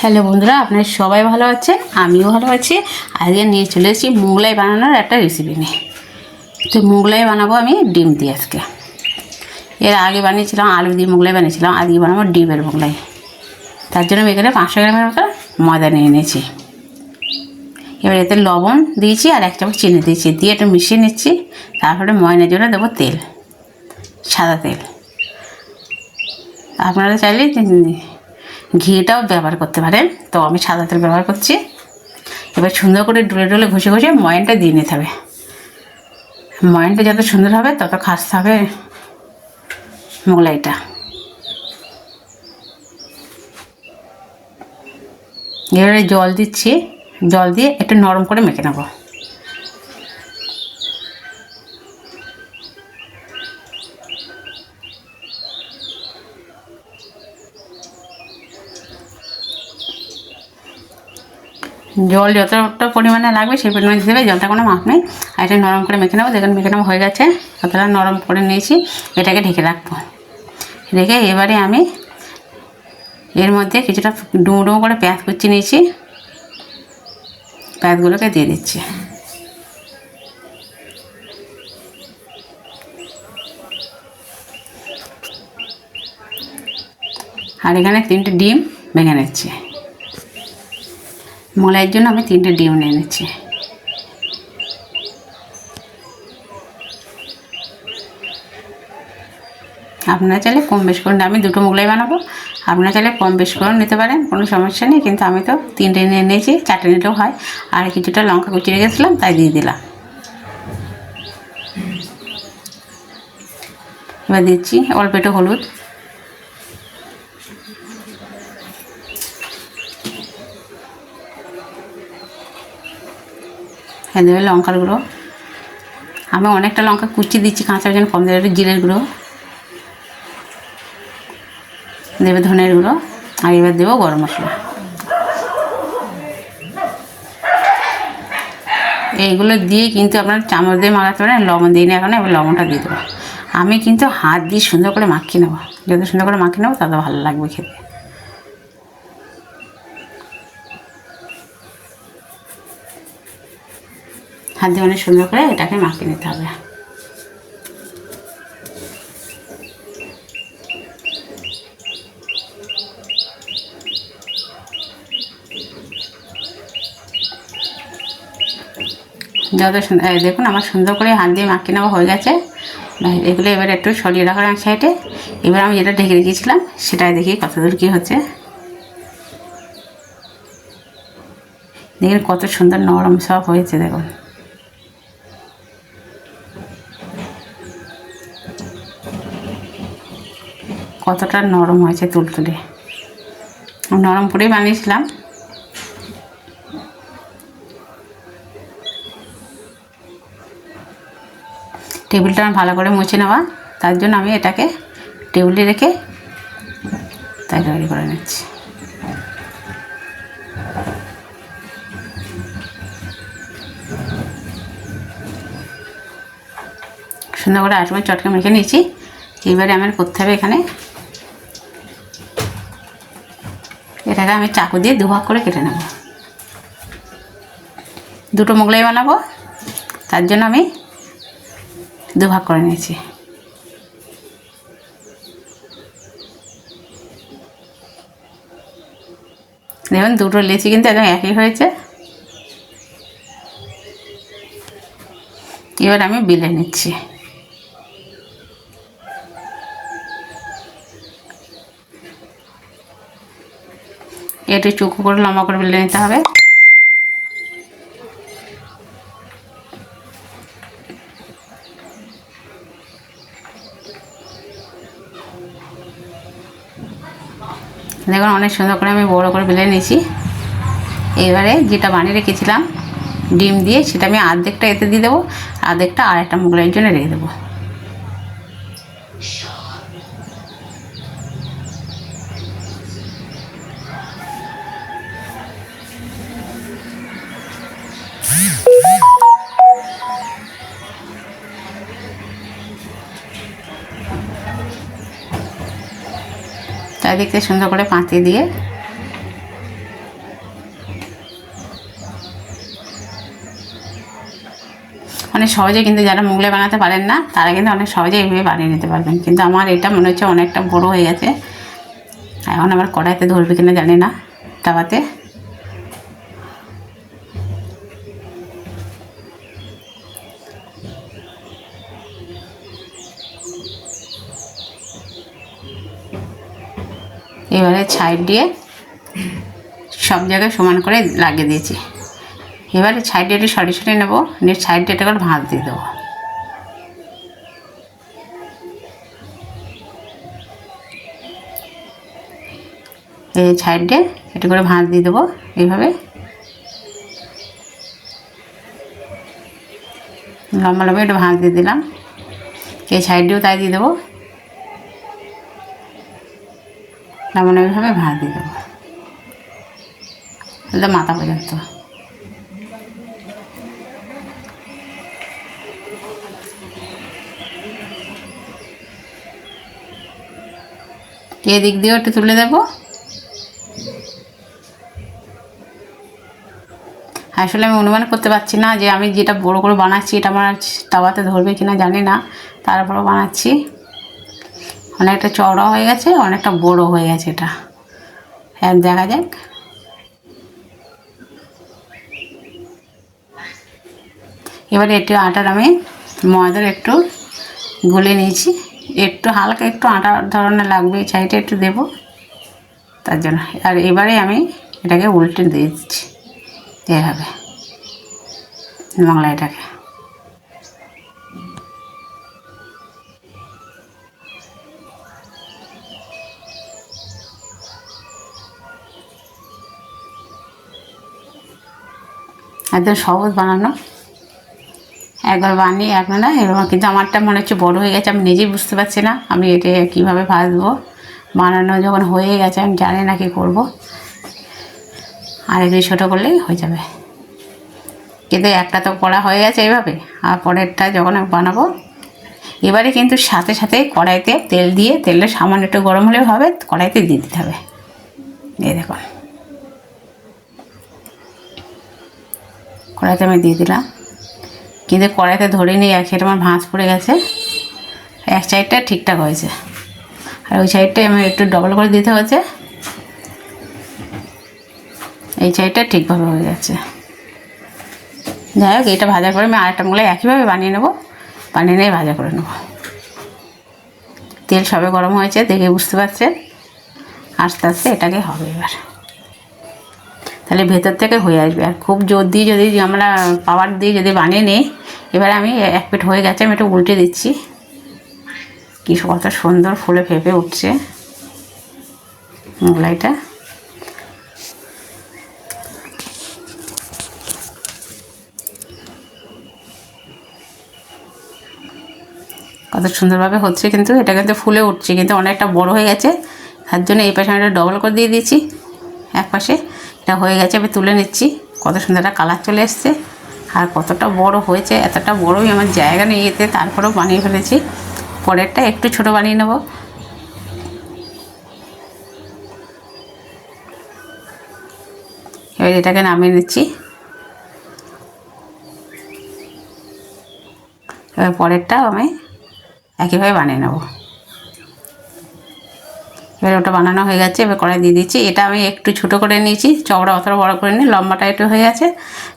Hello বন্ধুরা, আপনারা সবাই ভালো আছেন? আমিও ভালো আছি। আজকে নিয়ে চলে এসেছি মোগলাই বানানোর একটা রেসিপি নিয়ে। তো মোগলাই বানাবো আমি ডিম দিয়ে আজকে। এর আগে বানিয়েছিলাম আলু দিয়ে মোগলাই বানিয়েছিলাম, আজকে বানাবো ডিমের মোগলাই। তার জন্য আমি এখানে পাঁচশো গ্রামের মতো ময়দা নিয়ে নিয়েছি। এবার এতে লবণ দিয়েছি আর এক চামচ চিনি দিয়েছি। দিয়ে একটু মিশিয়ে নিচ্ছি, তারপরে ময়নের জন্য দেবো তেল, সাদা তেল। আপনারা চাইলে ঘিটাও ব্যবহার করতে পারেন। তো আমি সাদা তেল ব্যবহার করছি। এবার সুন্দর করে ডুলে ডুলে ঘষে ঘষে ময়নটা দিয়ে নিতে হবে। ময়নটা যত সুন্দর হবে, তত খাসতে হবে মোগলাইটা। এবারে জল দিচ্ছি। জল দিয়ে একটু নরম করে মেখে নেব। জল যতটা পরিমাণে লাগবে সেই পরিমাণে দিতে হবে জলটা কোনো মাপ নেই। আর এটা নরম করে মেখে নেব দেখুন মেখে নেব হয়ে গেছে। কতটা নরম করে নিয়েছি, এটাকে ঢেকে রাখব। রেখে এবারে আমি এর মধ্যে কিছুটা ডুমো ডুমো করে পেঁয়াজ কুচি নিয়েছি। পেঁয়াজগুলোকে দিয়ে দিচ্ছি। আর এখানে তিনটে ডিম ভেঙে নিচ্ছি। মোলাইয়ের জন্য আমি তিনটে ডিম নিয়ে নিচ্ছি আপনারা চাইলে কম বেশ করে আমি দুটো মোগলাই বানাবো। আপনারা চাইলে কম বেশ করে নিতে পারেন, কোনো সমস্যা নেই। কিন্তু আমি তো তিনটে নিয়ে নিয়েছি চারটে নিলেও হয়। আর কিছুটা লঙ্কা কুচি রেখেছিলাম, তাই দিয়ে দিলাম। এবার দিচ্ছি অল্প একটু হলুদ। হ্যাঁ দেবে লঙ্কার গুঁড়ো। আমি অনেকটা লঙ্কা কুচি দিচ্ছি কাঁচা জন্য কম দেবে জিরের গুঁড়ো। দেবে ধনের গুঁড়ো, আর এবার দেবো গরম মশলা। এইগুলো দিয়ে কিন্তু আপনার চামচ দিয়ে মাখাতে পারেন, লবণ দিই না এখন এবার লবণটা দিয়ে দেবো। আমি কিন্তু হাত দিয়ে সুন্দর করে মাখিয়ে নেব। যত সুন্দর করে মাখিয়ে নেব, তত ভালো লাগবে খেতে। হাত দিয়ে অনেক সুন্দর করে এটাকে মাখিয়ে নিতে হবে। যত সুন্দর দেখুন আমার সুন্দর করে হাত দিয়ে মাখিয়ে নেওয়া হয়ে গেছে। এগুলো এবার একটু সরিয়ে রাখার এক সাইডে। এবার আমি যেটা ঢেকে রেখেছিলাম, সেটাই দেখি কত দূর কী হচ্ছে। দেখুন কত সুন্দর নরম সব হয়েছে, দেখুন। কতটা নরম হয়েছে তুলতুলে নরম করেই বানিয়েছিলাম। টেবিলটা ভালো করে মুছে নেওয়া। তার জন্য আমি এটাকে টেবিলে রেখে তাই করে নিচ্ছি। সুন্দর করে আটমে চটকে মেখে নিয়েছি। এইবারে আমার করতে হবে এখানে এটাকে আমি চাকু দিয়ে দুভাগ করে কেটে নেব। দুটো মোগলাই বানাবো, তার জন্য আমি দুভাগ করে নিয়েছি। দেখুন, দুটো লেচি কিন্তু একদম একই হয়েছে। এবার আমি বিলে নিচ্ছি। একটু চুকু করে লম্বা করে বেলে নিতে হবে। দেখুন অনেক সুন্দর করে আমি বড় করে বেলে নিয়েছি। এবারে যেটা বানিয়ে রেখেছিলাম, ডিম দিয়ে সেটা আমি অর্ধেকটা এতে দিয়ে দেবো অর্ধেকটা আর একটা মোগলাইয়ের জন্য রেখে দেবো। চারিদিকে সুন্দর করে পাঁচি দিয়ে। অনেক সহজে কিন্তু যারা মুগলে বানাতে পারেন না, তারা কিন্তু অনেক সহজে এইভাবে বানিয়ে নিতে পারবেন। কিন্তু আমার এটা মনে হচ্ছে অনেকটা বড় হয়ে গেছে। এখন আমার কড়াইতে ধরবে কিনা জানি না, তাওয়াতে। এবারে ছাইড দিয়ে সব জায়গায় সমান করে লাগিয়ে দিয়েছি। এবারে সাইডে একটু সরি সরি নেব নিয়ে সাইডে এটা করে ভাঁজ দিয়ে দেবো। এই সাইডে একটু করে ভাঁজ দিয়ে দেবো এইভাবে। লম্বা লম্বা একটু ভাঁজ দিয়ে দিলাম। এই সাইডেও তাই দিয়ে দেবো। লম্বা লম্বাভাবে ভাঁজ দিয়ে দেবো। একদম মাথা পর্যন্ত। এদিক দিয়েও একটু তুলে দেবো। আসলে আমি অনুমান করতে পারছি না যে আমি যেটা বড় করে বানাচ্ছি, এটা আমার তাওয়াতে ধরবে কিনা জানি না, তারপরেও বানাচ্ছি। অনেকটা চওড়া হয়ে গেছে, অনেকটা বড় হয়ে গেছে এটা। হ্যাঁ দেখা যাক। এবারে একটু আটার আমি ময়দার একটু গুলে নিয়েছি। একটু হালকা একটু আটা ধরনের লাগবে সাইডে একটু দেবো। তার জন্য। আর এবারে আমি এটাকে উল্টে দিয়ে দিচ্ছি। এভাবে বাংলা এটাকে। একদম সহজ বানানো। একবার বানিয়ে আপনারা এরকম, কিন্তু আমারটা মনে হচ্ছে বড়ো হয়ে গেছে, আমি নিজেই বুঝতে পারছি না, আমি এটা কীভাবে ভাজবো। বানানো যখন হয়ে গেছে, আমি জানি না কী করব। আর একটু ছোটো করলেই হয়ে যাবে। কিন্তু একটা তো করা হয়ে গেছে এইভাবে, আর পরেরটা যখন আমি বানাবো, এবারে কিন্তু সাথে সাথে কড়াইতে তেল দিয়ে, তেলটা সামান্য একটু গরম হলেও হবে, কড়াইতে দিয়ে দিতে হবে। এই দেখুন। কড়াইতে আমি দিয়ে দিলাম। কিন্তু কড়াইতে ধরে নিয়ে এক সাইড আমার ভাঁজ পড়ে গেছে। এক সাইডটা ঠিকঠাক হয়েছে। আর ওই সাইডটাই আমার একটু ডবল করে দিতে হয়েছে। এই সাইডটা ঠিকভাবে হয়ে গেছে যাই হোক, এটা ভাজা করে আমি আরেকটা মোগলাই একইভাবে বানিয়ে নেব। বানিয়ে নিয়ে ভাজা করে নেব। তেল সবে গরম হয়েছে, দেখে বুঝতে পারছেন। আস্তে আস্তে এটাকে হবে এবার। তাহলে ভেতর থেকে হয়ে আসবে। আর খুব জোর দিয়ে যদি আমরা পাওয়ার দিয়ে যদি বানিয়ে নিই, এবার আমি এক পেট হয়ে গেছে, আমি একটু উল্টে দিচ্ছি। কি কত সুন্দর ফুলে ফেপে উঠছে। মোগলাইটা। কত সুন্দরভাবে হচ্ছে কিন্তু, এটা কিন্তু ফুলে উঠছে, কিন্তু অনেকটা বড় হয়ে গেছে। তার জন্য এই পাশে আমি ডবল করে দিয়ে দিয়েছি এক পাশে এটা হয়ে গেছে, আমি তুলে নিচ্ছি। কত সুন্দর একটা কালার চলে এসছে। আর কতটা বড় হয়েছে, এতটা বড়ই আমার জায়গা নেই এতে, তারপরেও বানিয়ে ফেলেছি। পরেরটা একটু ছোট বানিয়ে নেব। এবার এটাকে নামিয়ে নিচ্ছি। এবার পরেরটা আমি একইভাবে বানিয়ে নেব। এবার ওটা বানানো হয়ে গেছে, এবার কড়াই দিয়ে দিচ্ছি। এটা আমি একটু ছোটো করে নিয়েছি, চওড়া অতটা বড় করে নিই লম্বাটা একটু হয়ে গেছে।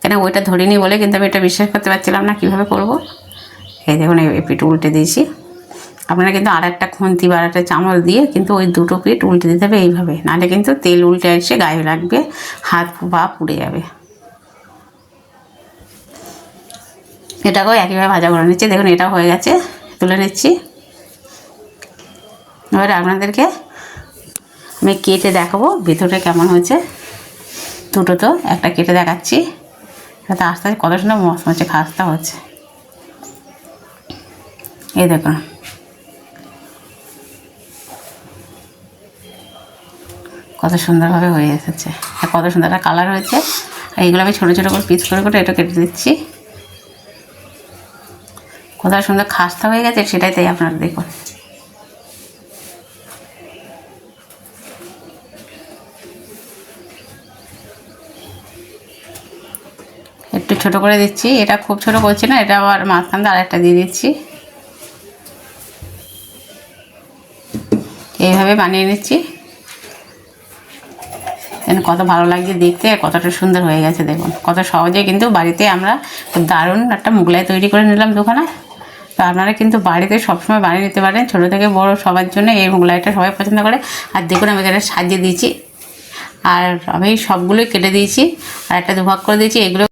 কেন ওইটা ধরিনি বলে কিন্তু আমি এটা বিশ্বাস করতে পারছিলাম না কীভাবে করব। এই দেখুন, এই পিঠ উল্টে দিয়েছি। আপনারা কিন্তু আর একটা খুন্তি বা একটা চামচ দিয়ে কিন্তু ওই দুটো পিঠ উল্টে দিতে হবে এইভাবে। নাহলে কিন্তু তেল উল্টে এসে গায়ে লাগবে, হাত পা পুড়ে যাবে। এটাকেও একইভাবে ভাজা করে নিচ্ছি। দেখুন, এটা হয়ে গেছে। তুলে নিচ্ছি। এবার আপনাদেরকে আমি কেটে দেখাবো ভেতরে কেমন হয়েছে। দুটো তো, একটা কেটে দেখাচ্ছি। তাতে আস্তে আস্তে কত সুন্দর মচমচে খাস্তা হচ্ছে। এই দেখুন কত সুন্দরভাবে হয়ে এসেছে। আর কত সুন্দর একটা কালার হয়েছে। আর এইগুলো আমি ছোটো ছোটো করে পিস করে করে এটা কেটে দিচ্ছি। কত সুন্দর খাস্তা হয়ে গেছে, সেটাই তাই আপনারা দেখুন। একটু ছোটো করে দিচ্ছি। এটা খুব ছোটো করছি না, এটা আবার মাঝখান দিয়ে আরেকটা দিয়ে দিচ্ছি। এইভাবে বানিয়ে নিচ্ছি। কত ভালো লাগছে দেখতে, কতটা সুন্দর হয়ে গেছে দেখুন। কত সহজে কিন্তু বাড়িতে আমরা দারুণ একটা মুগলাই তৈরি করে নিলাম দোকানে তো আপনারা কিন্তু বাড়িতে সবসময় বানিয়ে নিতে পারেন। ছোটো থেকে বড় সবার জন্য এই মুগলাইটা সবাই পছন্দ করে। আর দেখুন আমি এখানে সাজিয়ে দিয়েছি। আর আমি সবগুলোই কেটে দিয়েছি। আর একটা দুভাগ করে দিয়েছি। এগুলো